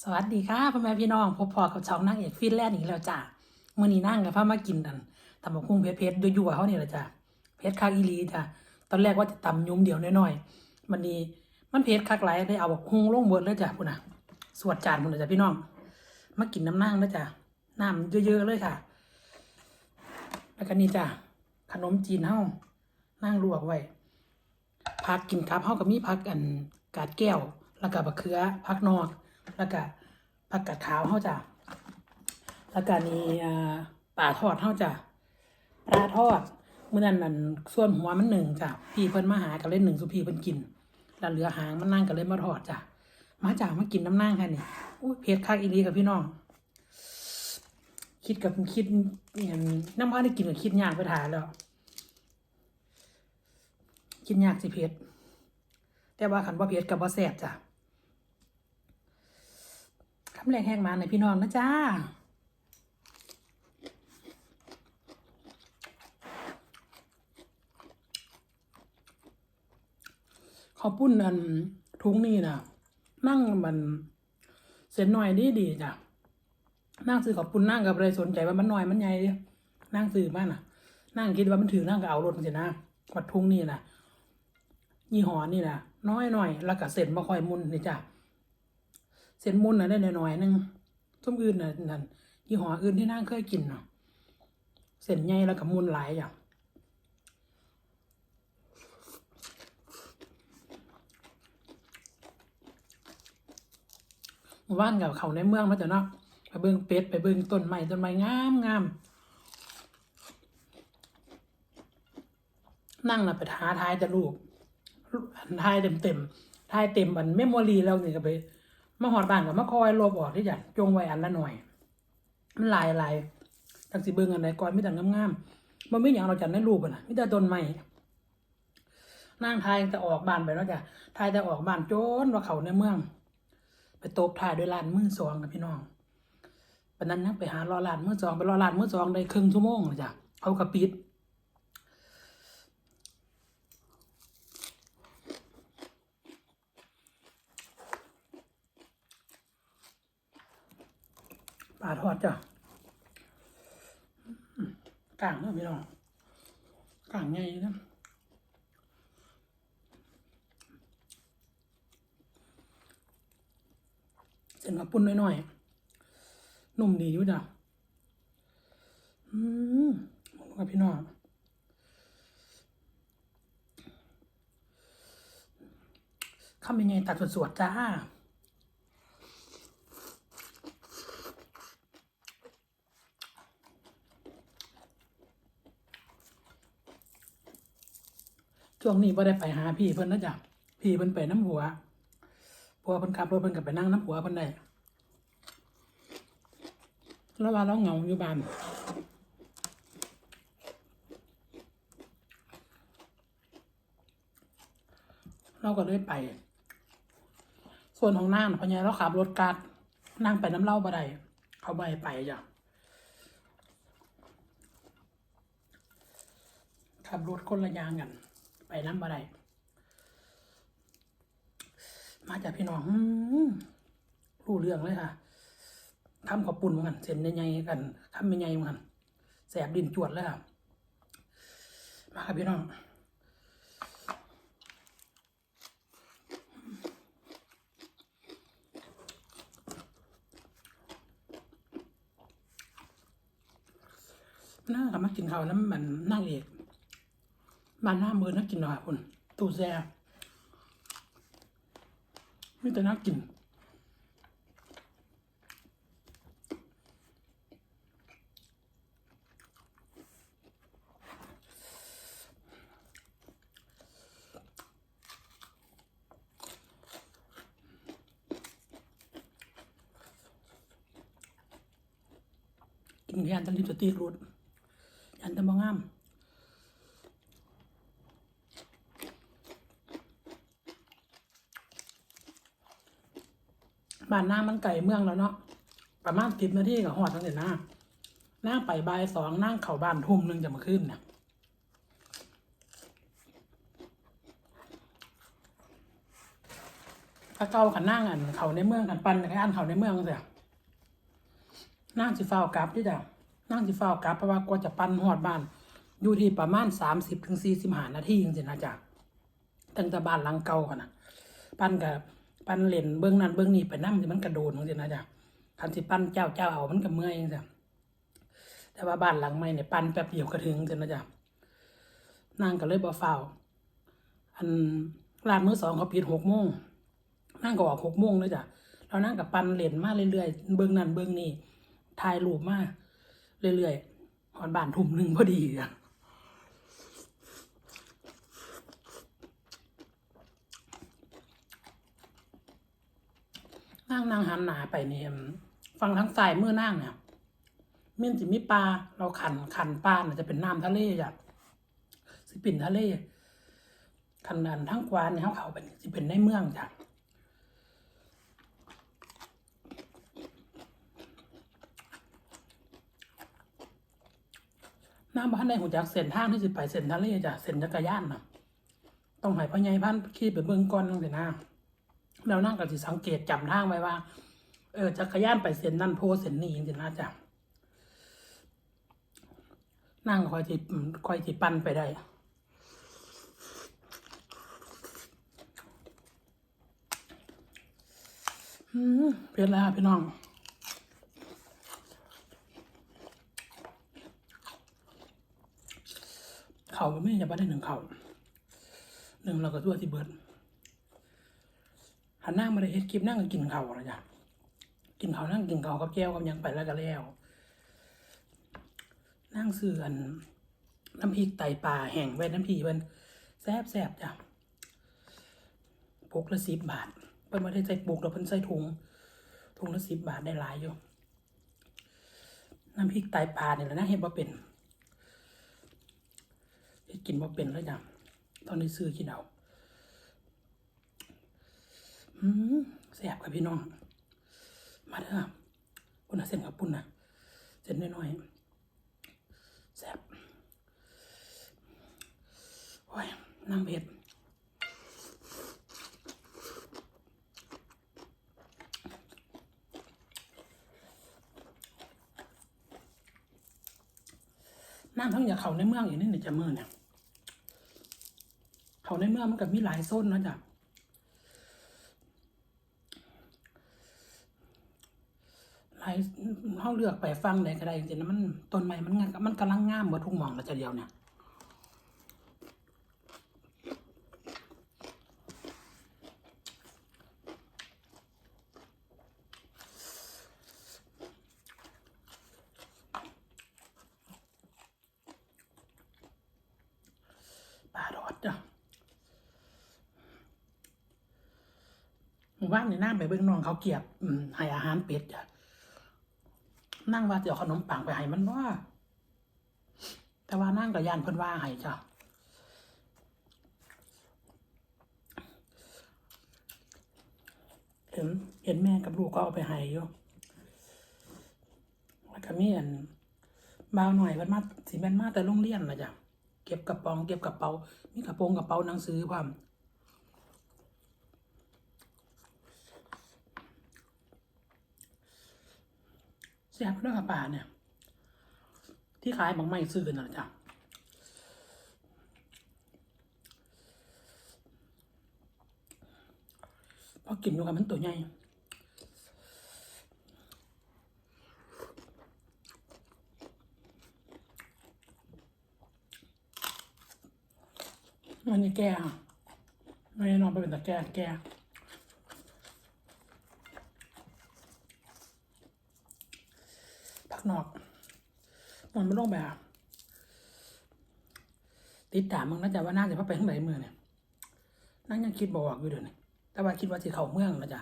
สวัสดีค่ะพ่อแม่พี่น้องพบพอกับช่องนางเอกฟินแลนด์อีกแล้วจ้ามื่อนี้นั่งกับพ่อมากินกันตำบักหุ่งเพชรเพชรยั่วๆเขาเนี่แหละจ้าเพชรคักอีลีจ้าตอนแรกว่าจะตำยุ้มเดียวน้อยๆมันนี้มันเพชรคักหลายได้เอาบักหุ่งลงเบิดเลยจ้าพุ่นนะสวดจานพุ่นเลยจ้าพี่น้องมากินน้ำนั่งนะจ้าน้ำเยอะๆเลยค่ะ แล้วก็นี่จ้าขนมจีนเฮานั่งลวกไว้ผักกินครับเฮากับมีผักอันกาดแก้วแล้วก็บะเขือผักนอก แล้วก็ผักกาดขาวเฮาจ้ะแล้วก็นี่อ่าปลาทอดเฮาจ้ะปลาทอดเมื่อนั้นนั่นส่วนหัวมันหนึ่งจ้ะพี่เพิ่นมาหาก็เล่นหนึ่งสุพีเพิ่นกินแล้วเหลือหางมันนั่งก็เลยมาทอดจ้ะมาจ้ะมากินน้ำนั่งค่ะนี่อุ้ยเผ็ดคักอีหลีกับพี่น้องคิดกับคิดเนี่ยน้ำว่าได้กินกับคิดยากไปถ่ายแล้ว คิดยากสิเผ็ดแต่ว่าขันว่าเผ็ดกับว่าแซ่บจ้ะำแรงแห้งมาในอยพี่น้องนะจ้าขาวปุ้นอันทุงนี่นะนั่งมันเส้นหน่อยดีดีจ้ะนั่งซื้อขอบปุ้นนั่งกับอะไรสนใจว่ามันหน่อยมันใหญ่เดินั่งซื้อบ้านน่ะ นั่งคิดว่ามันถือนั่งก็เอารถมันสินะวัดทุงนี่นะยี่ห้อนี่นะน้อยหน่อยแล้วก็เส้นบ่ค่อยมุนนี่จ้ะ เส้นมุนน่ะได้หน่อยๆหนึงส้มอื่นน่ะนั่นยี่ห้ออื่นที่นางเคยกินเนาะเส้นใหญ่แล้วก็มุนหลายอย่างหมู่านกับเขาในเมืองมาจ้ะเนาะไปเบิ่งเป็ดไปเบิ่งต้นไม้ต้นไม้งามงามนั่งน่ะไปหาทายจะลูกทายเต็มเต็มทายเต็มอันเมมโมรีแล้วนี่ก็ไป มาหอดบ้านกับมาคอยโลบออกที่จะจงไว้อันละหน่อย มันลายลายจักสิเบิ่งอันไหนก่อนมีแต่งงามๆมันไม่อย่างเราจัดในรูปอะนะมีแต่ต้นไม้นั่งทายแต่ออกบ้านไปแล้วจ้ะทายแต่ออกบ้านโจนว่าเขาในเมือง ไปตบทายด้วยลานมือสองกับพี่น้องปนนั้นนะไปหารอลานมือสองไปรอลานมือสองได้ครึ่งชั่วโมงเลยจ้ะเขากระปิด ปลาทอดจ้ะกลางเนาะพี่น้องกลางใหญ่นะเส้นกระปุ้นน้อยๆนุ่มดีอยู่จ้ะอืมกับพี่น้องข้ามยังไงตัดสวดๆจ้า วงนี้ไ่ได้ไปหาพี่เพิ่นนะจ๊ะพี่เพิ่นไปน้ำหัวผัวเพิ่นขับรถเพิ่นกับไปนั่งน้ำหัวเพิ่นได้แล้วว่าเราเหงาอยู่บ้านเราก็เลยไป ส่วนของนางน่ะพญาเราขับรถกัดนั่งไปน้ำเล่าบ่ได้เขาให้ไปจ้ะขับรถคนละยางกัน ไปน้ำบ่ได้มาจากพี่น้องรู้เรื่องเลยค่ะทำขอบปุ่นเหมือนกันเส้นใหญ่ๆกันทำใหญ่ๆเหมือนกันแสบดินจวดเลยค่ะมาครับพี่น้องน่ากับมากินข้าวน้ำมันนั่งเอก บานหน้ามือนักกินหน่อยคุณตู้แซ่ไม่แต่นักกินกินยานตันลิปสติกรูดยันตะบงงาม บ้านนางมันไก่เมืองแล้วเนาะประมาณสิบนาทีกับหอดตั้งแต่หน้านั่งไปบ่ายสองนั่งเข่าบ้านทุ่มหนึ่งจะมาขึ้นเนี่ยถ้าเก้าขันนั่งอันเขาในเมืองขันปันขันอันเขาในเมืองเสียนั่งสิฟ้าวกลับที่จ้ะนั่งสิฟ้าวกลับเพราะว่ากว่าจะปันหอดบ้าน อยู่ที่ประมาณสามสิบถึงสี่สิบห้านาทีจริงๆนะจ๊ะตั้งแต่บ้านหลังเก่ากันนะปันกับ ปันเล่นเบื้องนั้นเบื้องนี้ไปนั่งมันกระโดดจริงๆนะจ๊ะคันสิปันเจ้าเจ้าเอามันก็เมื่อยจริงๆแต่ว่าบ้านหลังใหม่เนี่ยปันแป๊บเดียวก็ถึงจริงๆนะจ๊ะนั่งก็เลยบ่ฟ้าอันร้านมือสองเขาปิดหกโมงนั่งก็ออกหกโมงเลยจ้ะเรานั่งกับปันเหรียญมาเรื่อยๆเบื้องนั้นเบื้องนี้ถ่ายรูปมาเรื่อยๆหอนบ้านทุ่มหนึ่งพอดีอะ นั่งนั่งหันหนาไปเนี่ยฟังทางซ้ายมือนั่งเนี่ยมีนสิมีปลาเราขันขันปลาเนี่ยจะเป็นน้ำทะเลจ้ะสิปิ่นทะเลคันนันทั้งกวานเนี่ยเขาเขาเป็นสิเป็นในเมืองจ้ะน้ำบ้านในหัวจักเส้นทางที่สิไปเส้นทะเลจ้ะเส้นจักรยานน่ะต้องให้พ่อใหญ่บ้านขี่ไปเบิ่งก่อนจังซี่นะ แล้วนั่งก็สิสังเกตจำทางไว้ว่า เออจักรยานไปเส้นนั่นโพเส้นนี้จังซี่นะจ้ะนั่งคอยสิอืมคอยสิปั่นไปได้อืมเผ็ดแล้วพี่น้องเขาไม่จะไม่ได้หนึ่งเขาหนึ่งเราก็ตัวที่เบิด หันหน้ามาได้เฮ็ดคลิปนั่งกินเขาวนะจ๊ะกินเขาวนั่งกินเขาวกับแก้วกับยังไปแล้วก็แล้ว นั่งซื้ออันน้ำพริกไตปลาแห้งไว้น้ำพริกมันแซ่บแซ่บจ้ะปุกละสิบบาทเพิ่นม่ได้ใส่ปุกเราเพิ่นใส่ถุงถุงละสิบบาทได้หลายอยู่น้ำพริกไตปลาเนี่ยแหละนะเห็นว่าเป็นเฮ็ดกินว่าเป็นแล้วจ้ะตอนนี้ซื้อกินเอา แซ่บกับพี่น้อง มาเด้อปุ่นนะเส้นกับปุ่นนะเส้นน้อยๆแซ่บโอ้ยน้ำเผ็ดน้ำทั้งอย่างเขาในเมืองอย่างนี้เนี่ยจะเมื่อเนี่ยเขาในเมืองมันก็มีหลายโซนนะจ้ะหลาย เขาเลือกไปฟังไหนก็ได้จริงๆนะมันต้นไม้มันงามมันกำลังงามหมดทุกหมองแล้วจะเดียวเนี่ยปลาดอดจ้ะหมู่บ้านนี่นั่งไปเบิ่งนองเขาเกียบอืมให้อาหารเป็ดจ้ะ นั่งว่าจะเอาขนมปังไปให้มันว่าแต่ว่านั่งกับยานเพิ่นว่าให้จ้ะเห็นเห็นแม่กับลูกก็เอาไปให้อยู่แล้วก็มีอันบ่าวหน่อยมันมาสิแม่นมาแต่โรงเรียนนะจ้ะเก็บกระป๋องเก็บกระเป๋า มีกระโปรงกระเป๋าหนังสือพร้อม แซ่บเรื่องป่าเนี่ย ที่ขายบางไม้ซื้อกันนะจ๊ะพอกินอยู่กับมันตัวใหญ่อันนี้แก่ค่ะไม่นอนไปเป็นตะแก่แก่ ผักนอกมันไม่ลงแบบ ติดตามมึงนะจ๊ะว่าน่าจะพาไปข้างไหนเมืองเนี่ยนั่งยังคิดบอกอยู่เดี๋ยวนี้แต่ว่าคิดว่าจะเข้าเมืองนะจ๊ะ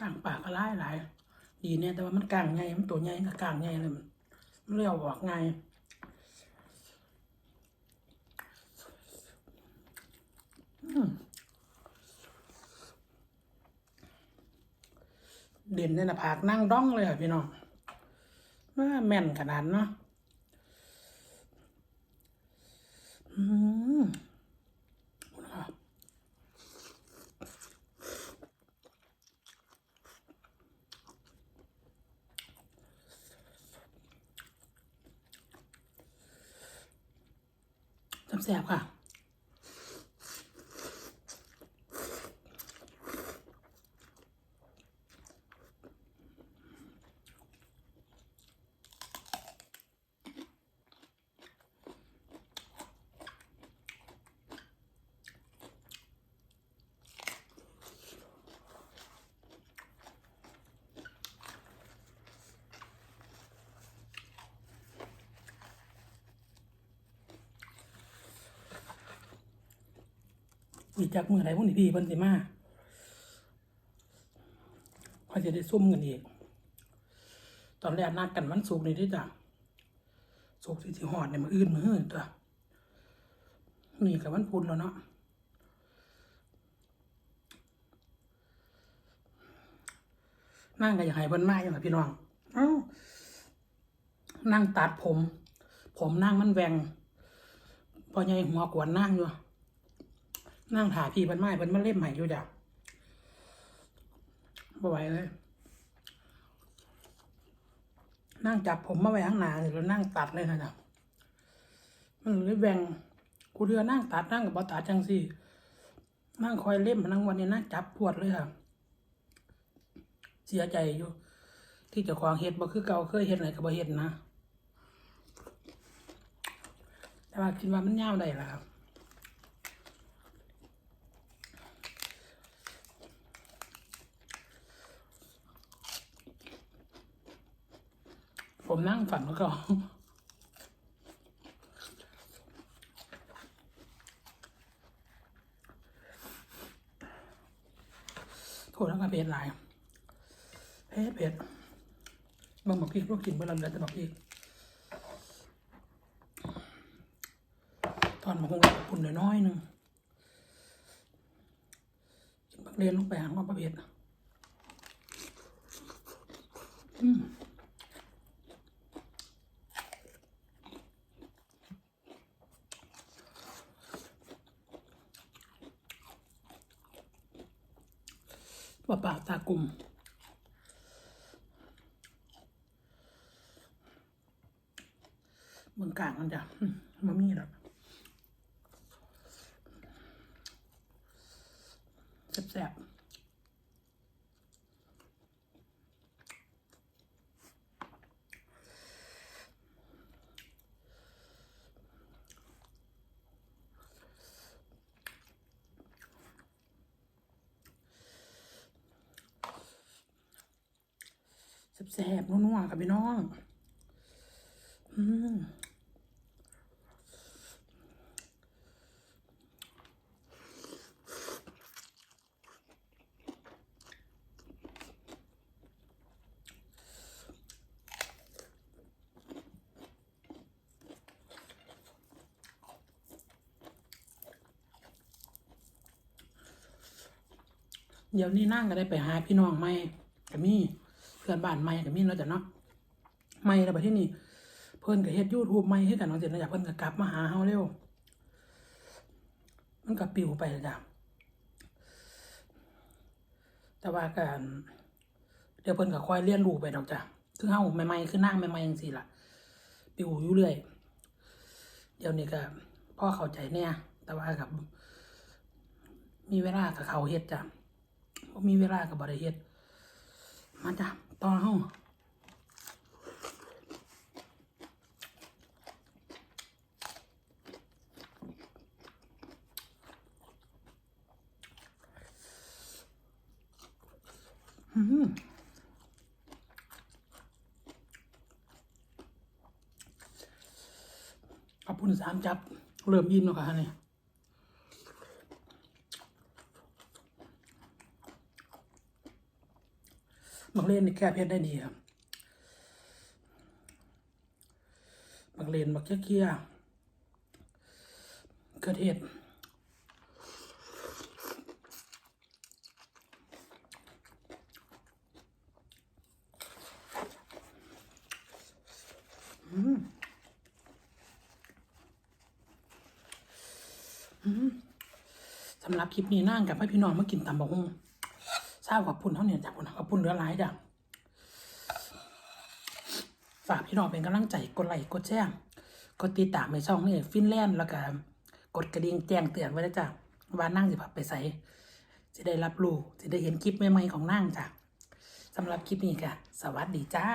กลางปากก็ร้ายหลายดีเนี่ยแต่ว่ามันกลางไงมันตัวใหญ่กักลางไงเลยมันเรียวออกไงเด่นเนี่ยนะผากนั่งด้องเลยอะพี่น้องว่าแม่นขนาดเนาะ แซ่บๆค่ะีจักมือไหนพวกนี้พี่เพิ่นสิมาเขาจะได้ซุ่มกันอีก ตอนแรกนัดกันวันศุกร์นี่ที่จ้ะศุกร์ที่สิหอดเนี่ยมาอื่นมืออื่นตัวนี่กับวันพุธแล้วเนาะนั่งก็อย่ากให้เพิ่นมาอย่างไรพี่น้อง เอ้านั่งตัดผม ผมนั่งมันแหวงพอใหญ่หัวกวนนั่งอยู่ นั่งถ่าพี่เพิ่นไม้เพิ่นมาเล่มใหม่อยู่จ้ะบ่ไหวเลย นั่งจับผมมาไว้ข้างหน้าเลยแล้วนั่งตัดเลยนะจ๊ะมันเลยแบ่งกูเรือนั่งตัดนั่งกับบอตัดจังสินั่งคอยเล่มนั่งวันนี้นั่งจับปวดเลยค่ะ เสียใจอยู่ ที่จะควางเฮ็ดบ่คือเก่าเคยเฮ็ดไหนกับบ่เฮ็ดนะแต่ว่าคิดว่ามันยาวได้ละครับ ผมนั่งฝันแล้วก็โทษแล้วก็เผ็ดหลายเผ็ดเผ็ดบางบอกพริกลูกกินเวลาเหลือแต่บอกพริกตอนมาคงปุ่นน้อยๆหนึ่งกินบักเรียนลงไปหางว่าประเภทอืม ว่าปากตากลุ่มเมืองกลางมันจะมมันมีหรอกแซ่บๆ แซ่บนัวๆกับพี่น้อง อืมเดี๋ยวนี้นั่งก็ได้ไปหาพี่น้องใหม่ก็มี เพื่อนบ้านใหม่ก็มีเนาจ้ะเนาะใหม่แล้วบัดที่นี่เพิ่อนก็เฮ็ด YouTube ใหม่ให้กันเนาะจ้ะเนาะอยากเพิ่อนก็กลับมาหาเฮาเร็ว มันก็ปิวไปแล้วจ้ะแต่ว่าการเดี๋ยวเพิ่นก็คอยเรียนรู้ไปดอกจ้ะคือเฮาใหม่ๆคือนั่งใหม่ๆจังซี่ล่ะ ปิวอยู่เรื่อย เดี๋ยวนี้ก็พ่อเข้าใจเนี่ย แต่ว่ากับ มีเวลากับเขาเฮ็ดจ้ะบ่มีเวลากับบริเฮ็ด มาจ้ะต่อเฮาอืมขอบคุณสามจับ เริ่มยิ้มแล้วค่ะนี่ มังเลนนี่แก้เผ็ดได้ดีครับมังเลนมักเคี้ยเๆกระเทียมสำหรับคลิปนี้นั่งกับพี่น้องมากินตำบักหุ่ง ทราบกับพุ่นเท่าเนี่ยจ้ะพุ่นกับพุ่นเหลือหลายจ้ะฝากพี่น้องเป็นกำลังใจกดไลค์กดแชร์กดติดตามในช่องนี่ฟินแลนด์แล้วก็กดกระดิ่งแจ้งเตือนไว้นะจ้ะว่านั่งสิพับไปใส่จะได้รับรู้จะได้เห็นคลิปใหม่ๆของนั่งจ้ะสำหรับคลิปนี้ค่ะ สวัสดีจ้า